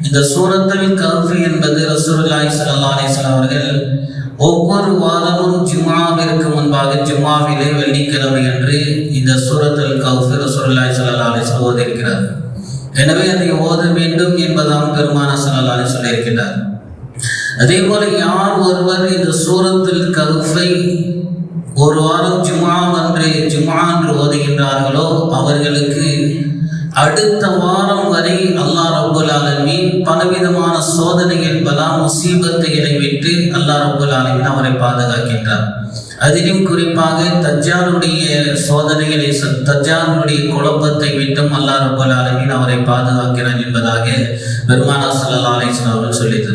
இந்த சூரத்தில் கருப்பு என்பது ரசூலுல்லாஹி ஸல்லல்லாஹு அலைஹி வஸல்லம் அவர்கள் ஒவ்வொரு வாரமும் ஜும்ஆவிற்கு முன்பாக ஜும்ஆவிலே வெள்ளிக்கிழமை என்று இந்த சூரத்தில் கவுஃபு ரசூலுல்லாஹி ஸல்லல்லாஹு அலைஹி வஸல்லம் ஓதியிருக்கிறார். எனவே அதை ஓத வேண்டும் என்பதாம் பெருமான ஸல்லல்லாஹு அலைஹி சொல்லியிருக்கிறார். அதே போல யார் ஒருவர் இந்த சூரத்தில் கவுஃபை ஒரு வாரம் ஜும்ஆ அன்று ஜும்ஆ என்று ஓதுகின்றார்களோ அவர்களுக்கு அடுத்த வாரம் வரை அல்லாஹ் ரபுல் ஆலமீன் பலவிதமான சோதனைகள் பலா முசீபத்துகளை விட்டு அல்லாஹ் ரபுல் ஆலமின் அவரை பாதுகாக்கின்றார். அதிலும் குறிப்பாக தஜ்ஜானுடைய சோதனைகளை தஜ்ஜானுடைய குழப்பத்தை விட்டும் அல்லாஹ் ரபுல் ஆலமின் அவரை பாதுகாக்கிறான் என்பதாக பெருமானா சல்லா அலைஹி அவர்கள் சொல்லித்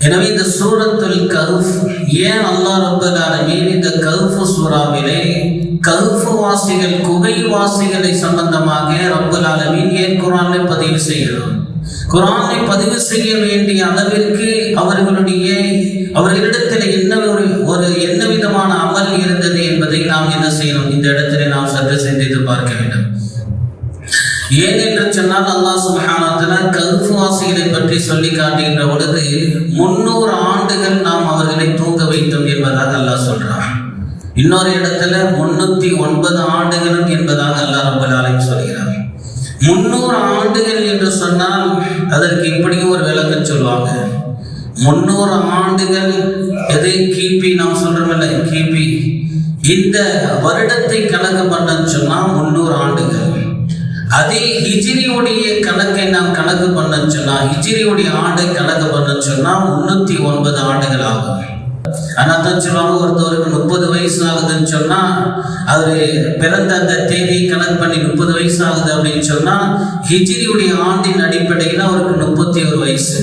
எனவே இந்த சூரத்துல் கருஃப் ஏன் அல்லாஹ் ரபுல் ஆலமின் இந்த கருஃபு சூறாவிலே கருஃபு வாசிகள் குகை வாசிகளை சம்பந்தமாக ரபுல் ஆலமின் ஏன் குரானை பதிவு செய்கிறோம் குரானை பதிவு செய்ய வேண்டிய அளவிற்கு அவர்களுடைய அவர்களிடத்தில் என்ன ஒரு ஒரு என்ன விதமான அமல் இருந்தது என்பதை நாம் என்ன செய்யணும்? இந்த இடத்திலே நாம் சற்று சிந்தித்து பார்க்க வேண்டும். ஏன் என்று சொன்னால் அல்லாஹ் சுப்ஹானஹு கருப்பு வாசிகளை பற்றி சொல்லி காட்டுகின்ற பொழுது முன்னூறு ஆண்டுகள் நாம் அவர்களை தூங்க வைத்தோம் என்பதாக அல்லாஹ் சொல்றான். இன்னொரு இடத்துல முன்னூத்தி ஒன்பது ஆண்டுகளும் என்பதாக அல்லாஹ் ரொம்ப ஆலமீன் சொல்கிறார் முன்னூறு ஆண்டுகள் என்று சொன்னால் அதற்கு இப்படியும் ஒரு விளக்கம் சொல்லுவாங்க. முன்னூறு ஆண்டுகள் எதை கிபி நாம் சொல்றோம்ல கிபி. இந்த வருடத்தை கணக்கு பண்ணன்னு சொன்னா முன்னூறு ஆண்டுகள். அதே ஹிஜிரியுடைய கணக்கை நாம் கணக்கு பண்ணன்னு சொன்னா ஹிஜிரியுடைய ஆண்டை கணக்கு பண்ணன்னு சொன்னா முன்னூத்தி ஒன்பது ஆண்டுகள் ஆகும். ஆனா தான் சொல்லுவாங்க ஒருத்தவருக்கு முப்பது வயசு ஆகுதுன்னு சொன்னா அவரு பிறந்த அந்த தேதியை கணக்கு பண்ணி முப்பது வயசு ஆகுது அப்படின்னு சொன்னா ஹிஜிரியுடைய ஆண்டின் அடிப்படையில் அவருக்கு முப்பத்தி ஒரு வயசு.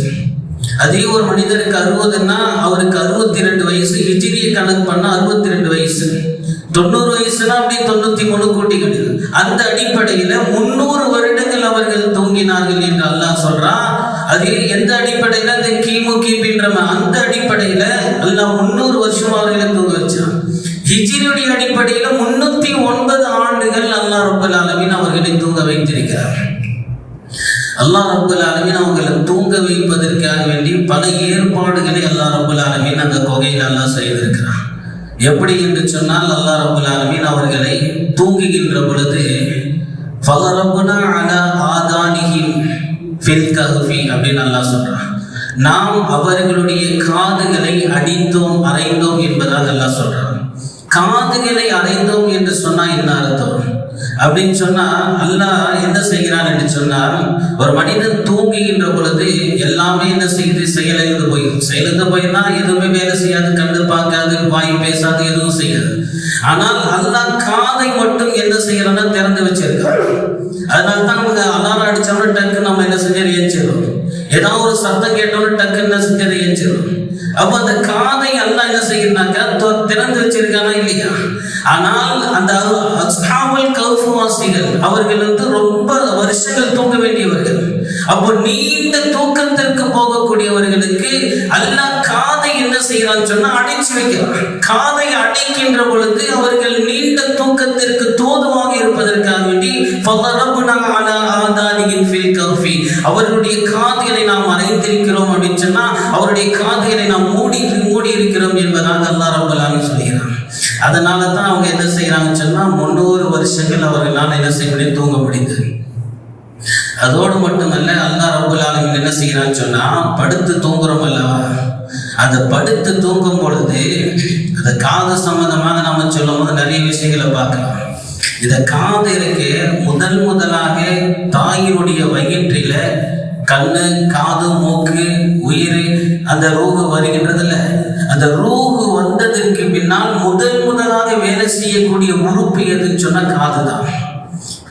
அதே ஒரு மனிதருக்கு அறுபதுன்னா அவருக்கு அறுபத்தி ரெண்டு வயசு ஹிஜிரியை கணக்கு பண்ணா அறுபத்தி ரெண்டு வயசு. தொண்ணூறு வயசுனா அப்படியே தொண்ணூத்தி மூணு கூட்டிக்கிட்டு அந்த அடிப்படையில முன்னூறு வருடங்கள் அவர்கள் தூங்கினார்கள் என்று அல்லாஹ் சொல்றான் அது எந்த அடிப்படையில? இந்த கிமு கிபின்ற அந்த அடிப்படையில அல்லாஹ் முன்னூறு வருஷம் அவர்களை தூங்க வச்சான் ஹிஜ்ரியுடைய அடிப்படையில முன்னூத்தி ஒன்பது ஆண்டுகள் அல்லா ரப்பல் ஆலமின் அவர்களை தூங்க வைத்திருக்கிறார். அல்லா ரப்பல் ஆலமின் அவங்களை தூங்க வைப்பதற்காக வேண்டி பல ஏற்பாடுகளை அல்லா ரப்பல் ஆலமின் அந்த கொகையில் அல்லா செய்திருக்கிறான். எப்படி என்று சொன்னால் அல்லா ரப்பல் ஆலமின் அவர்களை தூங்குகின்ற பொழுது பல அலா ஆதானிஹிம் ஃபில் அப்படின்னு நல்லா சொல்றான் நாம் அவர்களுடைய காதுகளை அடித்தோம் அறைந்தோம் என்பதாக நல்லா சொல்றான் காதுகளை அறைந்தோம் என்று சொன்னா என்ன அர்த்தம்? அப்படின்னு சொன்னா அல்லாஹ் என்ன செய்கிறான் என்று சொன்னால் ஒரு மனிதன் தூங்குகின்ற பொழுது எல்லாமே என்ன செய்து செயலிழந்து போயிடும் செயலிழந்து போயிருந்தா எதுவுமே வேலை செய்யாது கண்டு பார்க்காது வாய் பேசாது எதுவும் செய்யாது. ஆனால் அல்லாஹ் காதை மட்டும் என்ன செய்யறான்னா திறந்து வச்சிருக்கான் அதனால தான் நமக்கு அலாரம் அடிச்சோம்னா டக்கு நம்ம என்ன செஞ்சு ஏஞ்சிடும் ஏதாவது ஒரு சத்தம் கேட்டோம்னா டக்கு என்ன செஞ்சது ஏஞ்சிடும் அப்போ அந்த காதை அல்லாஹ் என்ன செய்யறாங்க? திறந்து வச்சிருக்கானா இல்லையா? ஆனால் அந்த அஸ்ஹாபுல் கௌஃபு வாசிகள் அவர்கள் வந்து ரொம்ப வருஷங்கள் தூங்க வேண்டியவர்கள். அப்போ நீண்ட தூக்கத்திற்கு போகக்கூடியவர்களுக்கு அல்லா காதை என்ன செய்யறான்னு சொன்னா அடைச்சு வைக்கிறான். காதை அடைக்கின்ற பொழுது அவர்கள் நீண்ட தூக்கத்திற்கு தோதுவாக இருப்பதற்காக வேண்டி அவருடைய காதுகளை நாம் அறைந்திருக்கிறோம் அப்படின்னு சொன்னா அவருடைய காதுகளை நாம் மூடி மூடி இருக்கிறோம் என்பதாக அல்லா ரப்பல் சொல்கிறான். அதனால தான் அவங்க என்ன செய்யறாங்கன்னு சொன்னா முன்னூறு வருஷங்கள் அவர்களால் என்ன செய்ய முடியும்? தூங்க முடிந்தது. அதோடு மட்டுமல்ல அல்லா ரபுல் ஆலமின் என்ன செய்யறான்னு சொன்னா படுத்து தூங்குறோம் அல்லவா அந்த படுத்து தூங்கும் பொழுது அந்த காது சம்பந்தமாக நம்ம சொல்லும் போது நிறைய விஷயங்களை பார்க்கலாம். இந்த காது இருக்கு முதல் முதலாக தாயினுடைய வயிற்றில கண்ணு காது மூக்கு உயிர் அந்த ரூகு வருகின்றதுல அந்த ரூகு வந்ததற்கு பின்னால் முதல் முதலாக வேலை செய்யக்கூடிய உறுப்பு எதுன்னு சொன்னா காது தான்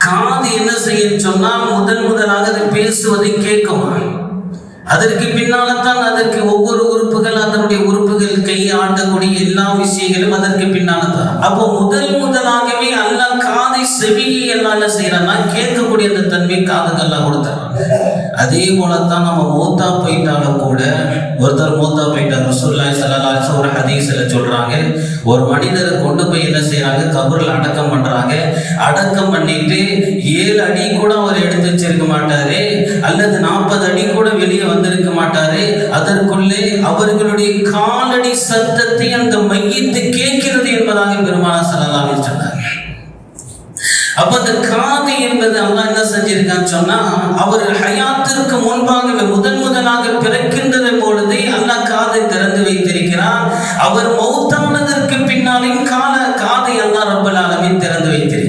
காது என்ன செய்யும் சொன்னால் முதன் முதலாக அது பேசுவதை கேட்கும் அதற்கு பின்னால்தான் அதற்கு ஒவ்வொரு உறுப்புகள் அதனுடைய உறுப்புகள் கை ஆண்டக்கூடிய எல்லா விஷயங்களும் அதற்கு பின்னால்தான். அப்போ முதல் முதலாகவே அல்ல காதை செவியை எல்லாம் என்ன செய்யறான்னா கேட்கக்கூடிய அந்த தன்மை காதுக்கு எல்லாம் கொடுத்துறான். அதே போலத்தான் நம்ம மூத்தா போயிட்டாலும் கூட ஒருத்தர் மூத்தா போயிட்டார். ரசூலுல்லாஹி ஒரு ஹதீஸ்ல சொல்றாங்க ஒரு மனிதரை கொண்டு போய் என்ன செய்யறாங்க கபூரில் அடக்கம் பண்றாங்க. அடக்கம் பண்ணிட்டு ஏழு அடி கூட அவர் எடுத்து வச்சிருக்க மாட்டாரு. அல்லது நாற்பது அடி கூட வெளியே வந்திருக்க மாட்டாரு. அதற்குள்ளே அவர்களுடைய காலடி சத்தத்தை அந்த மையத்து கேட்கிறது என்பதாக பெருமானா ஸல்லல்லாஹு அலைஹி அப்ப அந்த காது என்பது அல்லாஹ் என்ன செஞ்சிருக்கான்னு சொன்னா அவர் ஹயாத்திற்கு முன்பாகவே முதன் முதலாக பிறக்கின்றது பொழுதே அல்லாஹ் காதை திறந்து வைத்திருக்கிறார். அவர் மௌத்தானதற்கு பின்னாலையும் கால காதை அல்லாஹ் ரப்பல் ஆலமின் திறந்து வைத்திருக்கிறார்.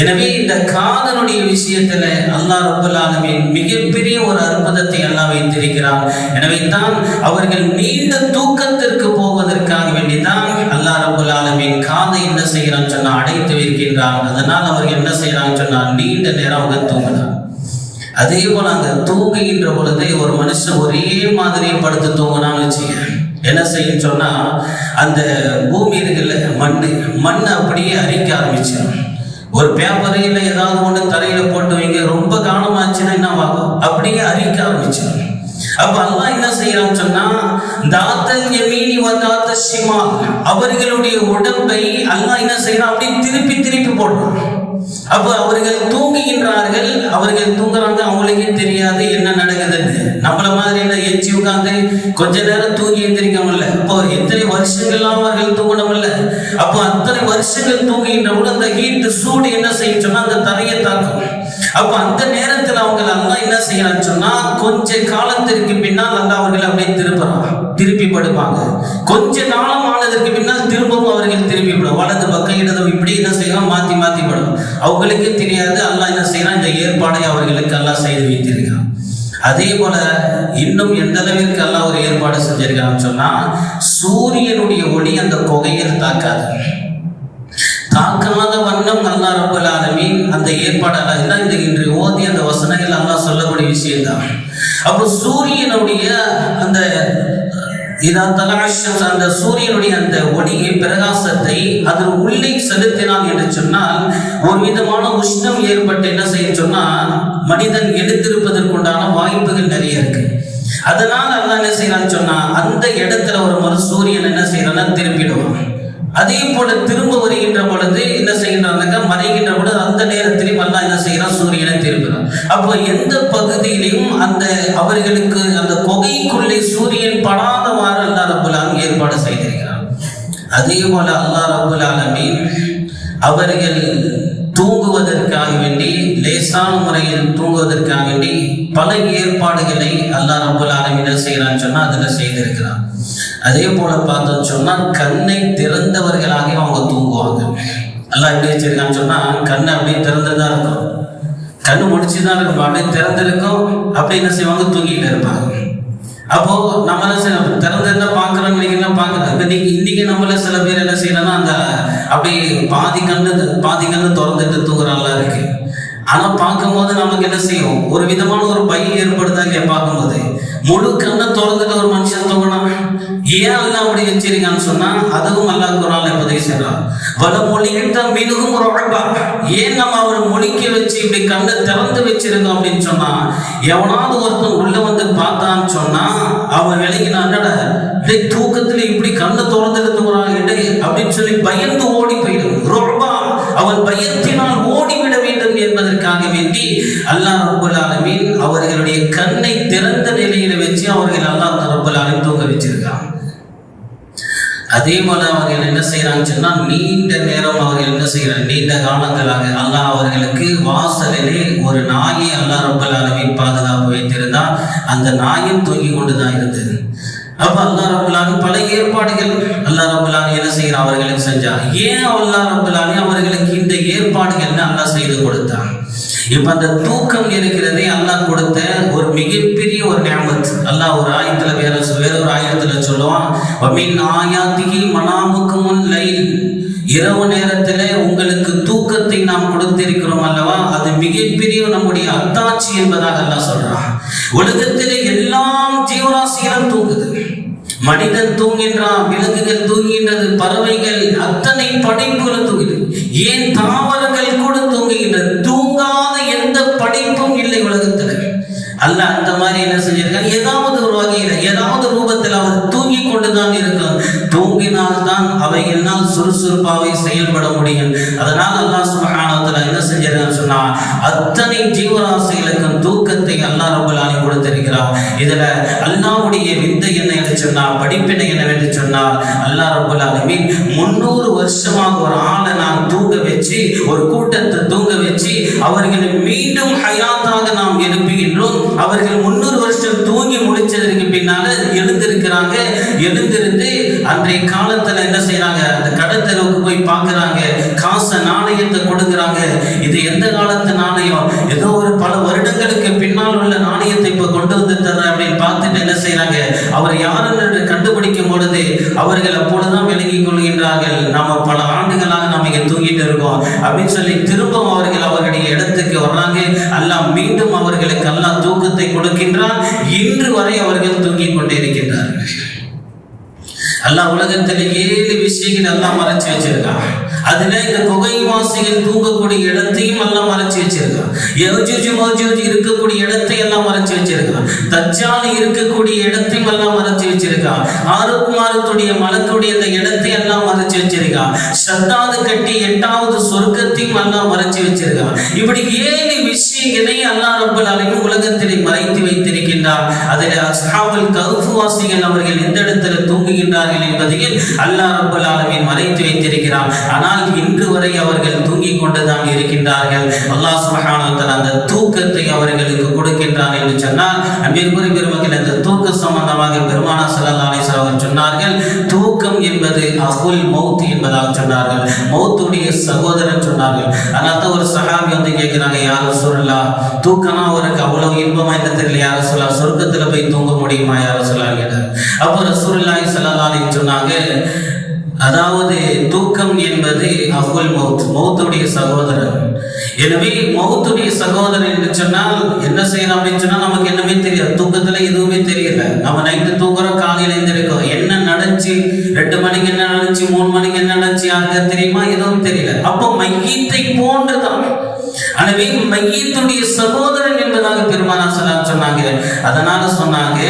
எனவே இந்த காதனுடைய விஷயத்துல அல்லாஹ் ரப்பல் ஆலமீன் மிகப்பெரிய ஒரு அற்புதத்தை அல்லாஹ் வைத்திருக்கிறார். எனவே தான் அவர்கள் நீண்ட தூக்கத்திற்கு போவதற்காக வேண்டிதான் அல்லாஹ் ரப்பல் ஆலமீன் காதை என்ன செய்கிறான்னு சொன்னா அடைத்து வைக்கின்றான். அதனால் அவர்கள் என்ன செய்யறாங்க சொன்னா நீண்ட நேரம் அவங்க தூங்கினார் அதே போல அங்க தூங்குகின்ற பொழுது ஒரு மனுஷன் ஒரே மாதிரி படுத்து தூங்கினான்னு வச்சுக்க என்ன செய்யும் சொன்னா அந்த பூமி இருக்குல்ல மண் மண் அப்படியே அரிக்க ஆரம்பிச்சு ஒரு பேப்பரையில் ஏதாவது ஒன்று தரையில போட்டு வைங்க. ரொம்ப கவனமாச்சுன்னா என்ன ஆகும் அப்படியே அறிக்க ஆரம்பிச்சிடும் அப்ப அல்லாஹ் என்ன செய்யறான்னு சொன்னா தாத்தன் எமீனி வந்தாத்த ஷிமா அவர்களுடைய உடம்பை அல்லாஹ் என்ன செய்யறான்? அப்படி திருப்பி திருப்பி போடுறான். அப்ப அவர்கள் தூங்குகின்றார்கள் அவர்கள் தூங்குறாங்க அவங்களுக்கே தெரியாது என்ன நடக்குதுன்னு. நம்மள மாதிரி என்ன எச்சி உட்காந்து கொஞ்ச நேரம் தூங்கி எந்திரிக்க முடியல அப்போ எத்தனை வருஷங்கள்லாம் அவர்கள் தூங்கணும்ல? அப்போ அத்தனை வருஷங்கள் தூங்குகின்ற போது அந்த ஹீட் சூடு என்ன செய்யும் சொன்னா அந்த தரையை தாக்கும். அப்ப அந்த நேரம் அவர்கள் அல்லா என்ன செய்யறான்னு சொன்னா கொஞ்ச காலத்திற்கு பின்னால் அல்லா அவர்கள் அப்படியே திருப்புறான் திருப்பி படுப்பாங்க. கொஞ்ச காலம் ஆனதற்கு பின்னால் திரும்பவும் அவர்கள் திருப்பி படும் வலது பக்கம் இடது இப்படி என்ன செய்யலாம் மாத்தி மாத்தி படும் அவங்களுக்கே தெரியாது அல்லா என்ன செய்யறான்? இந்த ஏற்பாடை அவர்களுக்கு அல்லா செய்து வைத்திருக்கான் அதே போல இன்னும் எந்த அளவிற்கு எல்லாம் ஒரு ஏற்பாடு செஞ்சிருக்கான்னு சொன்னா சூரியனுடைய ஒளி அந்த குகையில் தாக்காது. தாக்காத அல்லா ரப்பல் ஆலமீன் அந்த ஏற்பாடு அல்லாஹ் இந்த இன்று ஓதி அந்த வசனங்கள் அல்லா சொல்லக்கூடிய விஷயம் தான் அப்போ சூரியனுடைய அந்த இதா தலாஷம் அந்த சூரியனுடைய அந்த ஒளியை பிரகாசத்தை அதன் உள்ளே செலுத்தினான் என்று சொன்னால் ஒரு விதமான உஷ்ணம் ஏற்பட்டு என்ன செய்ய சொன்னால் மனிதன் எடுத்திருப்பதற்குண்டான வாய்ப்புகள் நிறைய இருக்கு. அதனால் அல்லா என்ன செய்யறான்னு சொன்னா அந்த இடத்துல ஒரு மறு சூரியன் என்ன செய்யறான்னா திருப்பிடுவான் அதே போல திரும்ப வருகின்ற பொழுது என்ன செய்கின்றாங்க மறைகின்ற பொழுது அந்த நேரத்திலும் அல்லா என்ன செய்யறான் சூரியனை திரும்புறான் அப்போ எந்த பகுதியிலையும் அந்த அவர்களுக்கு அந்த கொகைக்குள்ளே சூரியன் படாதவாறு அல்லா ரபுல் ஆலமீன் ஏற்பாடு செய்திருக்கிறான். அதே போல அல்லாஹ் ரபுல் ஆலமீன் அவர்கள் தூங்குவதற்காக வேண்டி லேசான முறையில் தூங்குவதற்காக வேண்டி பல ஏற்பாடுகளை அல்லாஹ் ரபுல் என்ன செய்யறான்னு சொன்னா அதுல செய்திருக்கிறான். அதே போல பார்த்தோம்னு சொன்னா கண்ணை திறந்தவர்களாக அவங்க தூங்குவாங்க. எல்லாம் எப்படி வச்சிருக்கான்னு சொன்னா கண்ணை அப்படியே திறந்துதான் இருக்கும். கண்ணு முடிச்சுதான் இருக்கும். அப்படியே திறந்திருக்கும். அப்படி என்ன செய்வாங்க? தூங்கிட்டு இருப்பாங்க. அப்போ நம்ம என்ன திறந்திருந்தா பாக்குறோம் நினைக்கிறோம் பாக்குறோம் இப்போ நீங்க இன்னைக்கு நம்மள சில பேர் என்ன செய்யணும்னா அந்த அப்படியே பாதி கண்ணு பாதி கண்ணு திறந்துட்டு தூங்குறாங்களா இருக்கு. ஆனா பார்க்கும்போது நமக்கு என்ன செய்யும்? ஒரு விதமான ஒரு பயம் ஏற்படுதா இல்லையா பார்க்கும்போது? முழு கண்ணை திறந்துட்டு ஒரு மனுஷன் தூங்கினா ஏன் அல்லாஹ் அப்படி வச்சிருக்கான்னு சொன்னா அதுவும் அல்லாஹ் குரான்ல பதிவு செய்யறான் வல மொழிகிட்ட மிகவும் ரொழபா ஏன் நம்ம அவர் மொழிக்க வச்சு இப்படி கண்ணை திறந்து வச்சிருக்கோம் அப்படின்னு சொன்னா எவனாவது ஒருத்தன் உள்ள வந்து பார்த்தான்னு சொன்னா அவன் விளங்கினாட டேய் தூக்கத்துல இப்படி கண்ணை திறந்துட்டு தூங்குறான் இடை அப்படின்னு சொல்லி பயந்து ஓடி போயிடும். ரொம்ப அவன் பயத்தினால் ஓடிவிட வேண்டும் என்பதற்காக வேண்டி அல்லாஹ் ரப்பல் அவர்களுடைய கண்ணை திறந்த நிலையில வச்சு அவர்கள் அல்லாஹ் ரப்பல் ஆலமீன் தூங்க வச்சிருக்கான் அதே போல அவர்கள் என்ன செய்யறாங்கன்னு சொன்னா நீண்ட நேரம் அவர்கள் என்ன செய்யறாங்க நீண்ட காலங்களாக அல்லாஹ் அவர்களுக்கு வாசலிலே ஒரு நாயை அல்லாஹ் ரப்பல் ஆலமீன் பாதுகாப்பு வைத்திருந்தால் அந்த நாயும் தூங்கி கொண்டுதான் இருந்தது. அப்ப அல்லாஹ் ரபுல்லானு பல ஏற்பாடுகள் அல்லாஹ் ரபுல்லானு என்ன செய்யறான் அவர்களுக்கு செஞ்சான். ஏன் அல்லாஹ் ரபுல்லானு அவர்களுக்கு இந்த ஏற்பாடுகள் அல்லா செய்து கொடுத்தான்? இப்ப அந்த தூக்கம் இருக்கிறதே அல்லாஹ் கொடுத்த ஒரு மிகப்பெரிய ஒரு நியமத். அல்லாஹ் ஒரு ஆயத்துல வேற வேற ஒரு ஆயத்துல சொல்லுவான் வமின் ஆயாத்திகி மனாமுக்கு முன் லைல். இரவு நேரத்துல உங்களுக்கு தூக்கத்தை நாம் கொடுத்திருக்கிறோம் அல்லவா? அது மிகப்பெரிய நம்முடைய அத்தாட்சி என்பதாக எல்லாம் சொல்றான். உலகத்திலே எல்லாம் ஜீவராசிகளும் தூங்குது. மனிதன் தூங்கின்றான் விலங்குகள் தூங்குகின்றது பறவைகள் அத்தனை படைப்புகளும் தூங்குது. ஏன் தாவரங்கள் கூட தூங்குகின்றது தூங்காத எந்த படைப்பும் இல்லை உலகத்தில் அந்த மாதிரி என்ன செஞ்சிருக்காங்க ஏதாவது ஒரு வகையில ஏதாவது ரூபத்தில் அவர் தூங்கினால்தான் அவைகள்னால் சுறுசுறுப்பாவை செயல்பட முடியும். அதனால் அல்லாஹ் சுபஹானத்துல என்ன செஞ்சிருக்கான்னு சொன்னா அத்தனை ஜீவராசிகளுக்கும் தூக்கத்தை அல்லாஹ் ரபுல்லானி கொடுத்திருக்கிறார் இதுல அல்லாவுடைய விந்தை என்ன என்று சொன்னால் படிப்பினை என்னவென்று சொன்னால் அல்லாஹ் ரபுல் முன்னூறு வருஷமாக ஒரு ஆளை நான் தூங்க வச்சு ஒரு கூட்டத்தை தூங்க வச்சு அவர்களை மீண்டும் ஹயாத்தாக நாம் எழுப்புகின்றோம். அவர்கள் முன்னூறு வருஷம் தூங்கி முடிச்சதற்கு பின்னால எழுந்திருக்கிறாங்க. எழுந்திரு அன்றைய காலத்துல என்ன செய்யறாங்க அந்த கடத்தலுக்கு போய் பாக்குறாங்க காசை நாணயத்தை கொடுக்குறாங்க. இது எந்த காலத்து நாணயம்? ஏதோ ஒரு பல வருடங்களுக்கு பின்னால் உள்ள நாணயத்தை இப்ப கொண்டு வந்து தர அப்படின்னு பார்த்துட்டு என்ன செய்யறாங்க அவர் யாருன்னு கண்டுபிடிக்கும் பொழுது அவர்கள் அப்பொழுதுதான் விளங்கிக் கொள்கின்றார்கள். நாம பல ஆண்டுகளாக நாம இங்க தூங்கிட்டு இருக்கோம். அப்படின்னு சொல்லி திரும்பவும் அவர்கள் அவர்களுடைய இடத்துக்கு வர்றாங்க. அல்லாஹ் மீண்டும் அவர்களுக்கு அல்லாஹ் தூக்கத்தை கொடுக்கின்றான். இன்று வரை அவர்கள் தூங்கிக் கொண்டே இருக்கின்றார்கள் அல்லாஹ் உலகத்துல ஏழு விஷயங்கள் எல்லாம் மறைச்சு வச்சிருக்கான். அதுல இந்த குகை வாசிகள் தூங்கக்கூடிய இடத்தையும் எல்லாம் மறைச்சு வச்சிருக்கான் யஜூஜ் மஜூஜ் இருக்கக்கூடிய இடத்தை எல்லாம் மறைச்சு வச்சிருக்கான் தஜ்ஜால் இருக்கக்கூடிய இடத்தையும் எல்லாம் மறைச்சு வச்சிருக்கான் ஆறுக்குமாரத்துடைய மலத்துடைய அந்த இடத்தை எல்லாம் மறைச்சு வச்சிருக்கான் சத்தாது கட்டி எட்டாவது சொர்க்கத்தையும் எல்லாம் மறைச்சு வச்சிருக்கான் இப்படி ஏழு விஷயங்களை அல்லாஹ் ரப்பல் ஆலமீன் உலகத்திலே மறைத்து வைத்திருக்கின்றார் அதில் அஸ்ஹாபுல் கஹ்ஃப் வாசிகள் அவர்கள் எந்த இடத்துல தூங்குகின்றார்கள் என்பதையும் அல்லாஹ் ரப்பல் ஆலமீன் மறைத்து வைத்திருக்கிறார் ஆனால் ஆனால் இன்று வரை அவர்கள் தூங்கிக் கொண்டுதான் இருக்கின்றார்கள். அல்லாஹ் சுபஹானத்தன் அந்த தூக்கத்தை அவர்களுக்கு கொடுக்கின்றான் என்று சொன்னால் அன்பிற்குரிய பெருமக்கள் அந்த தூக்க சம்பந்தமாக பெருமானா ஸல்லல்லாஹு அலைஹி அவர்கள் சொன்னார்கள் தூக்கம் என்பது அகுல் மௌத் என்பதாக சொன்னார்கள். மௌத்துடைய சகோதரன் சொன்னார்கள். அதனால ஒரு சகாபி வந்து கேட்கிறாங்க யாரும் சொல்லலாம் தூக்கம்னா அவருக்கு அவ்வளவு இன்பமா என்ன தெரியல யாரும் சொல்லலாம் சொர்க்கத்துல போய் தூங்க முடியுமா யாரும் சொல்லலாம் கேட்டார் அப்போ ரசூலுல்லாஹி ஸல்லல்லாஹு அலைஹி சொன்னாங்க அதாவது தூக்கம் என்பது அகுல் மௌத் மௌத்துடைய சகோதரன் எனவே மௌத்துடைய சகோதரன் என்று சொன்னால் என்ன செய்யணும் அப்படின்னு சொன்னால் நமக்கு என்னமே தெரியாது. தூக்கத்துல எதுவுமே தெரியல. நம்ம நைட்டு தூங்குறோம் காலையில எழுந்திருக்கோம் என்ன நடந்துச்சு? ரெண்டு மணிக்கு என்ன நடந்துச்சு? மூணு மணிக்கு என்ன நடந்துச்சு? யாருக்கு தெரியுமா? எதுவும் தெரியல. அப்போ மையத்தை போன்றுதான் எனவே மையத்துடைய சகோதரன் என்பதாக பெருமானா சலாம் சொன்னாங்க. அதனால சொன்னாங்க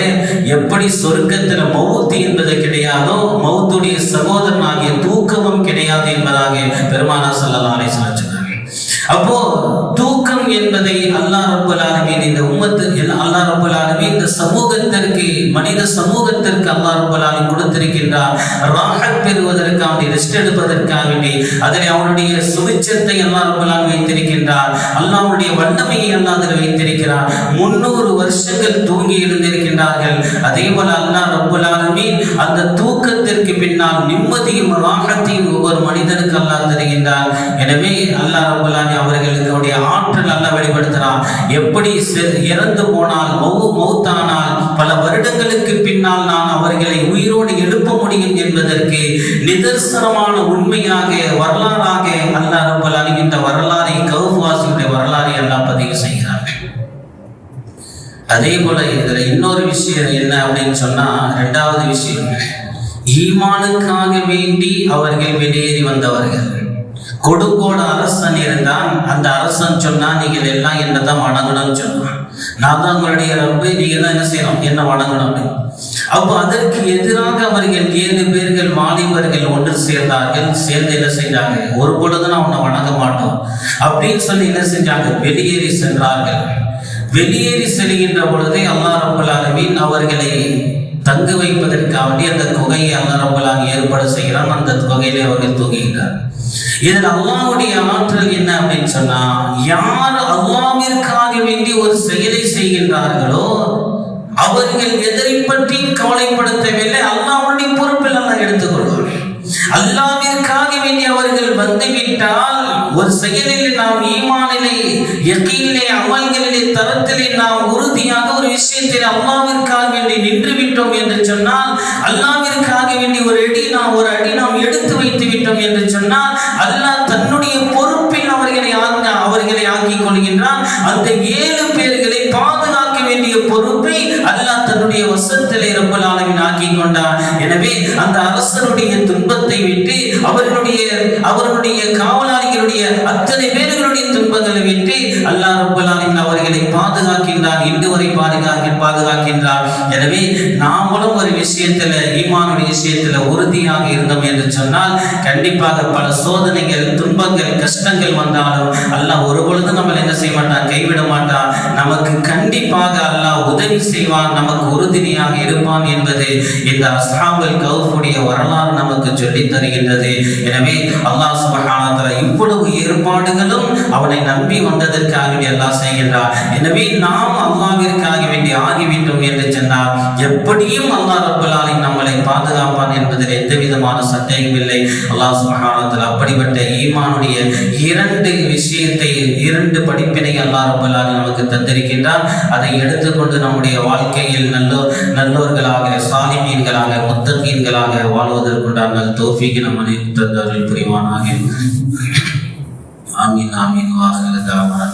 எப்படி சொர்க்கத்துல மௌத்து என்பது கிடையாதோ மௌத்துடைய சகோதரனாகிய தூக்கமும் கிடையாது என்பதாக பெருமானா சல்லா அலை சொன்னாங்க. அப்போ தூக்கம் என்பதை அல்லாஹ் ரப்பல் ஆலமீன் இந்த உம்மத்து அல்லா ரபுல்லாலுமே இந்த சமூகத்திற்கு மனித சமூகத்திற்கு அல்லா ரபுல்லாலும் கொடுத்திருக்கின்றார் ராஹத் பெறுவதற்காக ரெஸ்ட் எடுப்பதற்காக வேண்டி அதில் அவனுடைய சுவிச்சத்தை அல்லா ரபுல்லாலும் வைத்திருக்கின்றார் அல்லாவுடைய வல்லமையை அல்லா அதில் வைத்திருக்கிறார் முன்னூறு வருஷங்கள் தூங்கி எழுந்திருக்கின்றார்கள். அதே போல அல்லா ரபுல்லாலுமே அந்த தூக்கத்திற்கு பின்னால் நிம்மதியும் ராகத்தையும் ஒவ்வொரு மனிதனுக்கு அல்லா தருகின்றார் எனவே அல்லா ரப்பல் அவர்களுடைய ஆற்றல் அல்லாஹ் வெளிப்படுத்தினார் எப்படி இறந்து போன போனால் மௌ மௌத்தானால் பல வருடங்களுக்கு பின்னால் நான் அவர்களை உயிரோடு எழுப்ப முடியும் என்பதற்கு நிதர்சனமான உண்மையாக வரலாறாக அல்லா ரப்பல் ஆலமீன் இந்த வரலாறை கௌவாசியுடைய வரலாறை எல்லாம் பதிவு செய்கிறார்கள். அதே போல இதுல இன்னொரு விஷயம் என்ன அப்படின்னு சொன்னா ரெண்டாவது விஷயம் ஈமானுக்காக வேண்டி அவர்கள் வெளியேறி வந்தவர்கள். கொடுங்கோட அரசன் இருந்தான் அந்த அரசன் சொன்னா நீங்கள் எல்லாம் என்னதான் வணங்கணும்னு சொன்னான் நான் தான் உங்களுடைய ரப்பு நீங்க தான் என்ன செய்யணும்? என்ன வணங்கணும் அப்போ அதற்கு எதிராக அவர்கள் ஏழு பேர்கள் மாலிபர்கள் ஒன்று சேர்ந்தார்கள். சேர்ந்து என்ன செஞ்சாங்க ஒரு பொழுது நான் உன்னை வணங்க மாட்டோம். அப்படின்னு சொல்லி என்ன செஞ்சாங்க? வெளியேறி சென்றார்கள். வெளியேறி செல்கின்ற பொழுதே அல்லா ரப்பல் அவர்களை தங்க வைப்பதற்காக வேண்டி அந்த தொகையை அல்லாஹ் ஏற்பாடு செய்கிறான். அந்த தொகையிலே அவர்கள் தூங்குகிறார் இதில் அல்லாவுடைய ஆற்றல் என்ன அப்படின்னு சொன்னா யார் அல்லாவிற்காக வேண்டி ஒரு செயலை செய்கின்றார்களோ அவர்கள் எதை பற்றி கவலைப்படுத்தவில்லை. அல்லாவுடைய பொறுப்பில் அல்ல எடுத்துக்கொள்வார் அல்லாவிற்காக வேண்டி அவர்கள் வந்துவிட்டால் ஒரு செயலில் நாம் ஈமானிலே யகீனிலே அமல்களிலே தரத்திலே நாம் உறுதியாக ஒரு விஷயத்தில் அல்லாவிற்காக வேண்டி நின்று விட்டோம் என்று சொன்னால் அல்லாவிற்காக வேண்டி ஒரு அடி நாம் ஒரு அடி நாம் எடுத்து வைத்து விட்டோம் என்று சொன்னால் அல்லாஹ் தன்னுடைய பொறுப்பில் அவர்களை ஆக்க- அவர்களை ஆக்கிக் கொள்கின்றான். அந்த ஏழு பேர்களை பாதுகாக்க வேண்டிய பொறுப்பை அல்லாஹ் தன்னுடைய வசத்திலே ரொம்ப ஆலமீன் ஆக்கி கொண்டான். எனவே அந்த அரசனுடைய துன்பத்தை விட்டு அவர்களுடைய அவர்களுடைய காவலாளிகளுடைய அத்தனை பேர்கள் விட்டு அல்லாஹ் ரப்பல் அவர்களை பாதுகாக்கின்றான். இன்று வரை பாதுகாக்க பாதுகாக்கின்றான். எனவே நாமளும் ஒரு விஷயத்துல ஈமானுடைய விஷயத்துல உறுதியாக இருந்தோம் என்று சொன்னால் கண்டிப்பாக பல சோதனைகள் துன்பங்கள் கஷ்டங்கள் வந்தாலும் அல்லாஹ் ஒரு பொழுதும் நம்மளை என்ன செய்ய மாட்டான்? கைவிட மாட்டான். நமக்கு கண்டிப்பாக அல்லாஹ் உதவி செய்வான். நமக்கு உறுதுணையாக இருப்பான் என்பது இந்த அஸ்ஹாபல் கவுஃபுடைய வரலாறு நமக்கு சொல்லித் தருகின்றது. எனவே அல்லாஹ் சுபஹானத்தில் இவ்வளவு ஏற்பாடுகளும் அவனை நம்பி வந்ததற்காக வேண்டி அல்லாஹ் செய்கின்றார் எனவே நாம் அல்லாஹ்விற்காக வேண்டி ஆகிவிட்டோம் என்று சொன்னால் எப்படியும் அல்லாஹ் ரப்பல் நம்மளை பாதுகாப்பான் என்பதில் எந்த விதமான சந்தேகம் இல்லை. அல்லாஹ் சுப்ஹானஹு அப்படிப்பட்ட ஈமானுடைய இரண்டு விஷயத்தை இரண்டு படிப்பினை அல்லாஹ் ரப்பல் நமக்கு தந்திருக்கின்றார் அதை எடுத்துக்கொண்டு நம்முடைய வாழ்க்கையில் நல்லோர் நல்லோர்களாக சாலிமீன்களாக முத்தகீன்களாக வாழ்வதற்குண்டான தோஃபிக்கு நம்மை தந்தார்கள் புரிவானாக. ஆமீன் ஆமீன் வாஹிர தாவான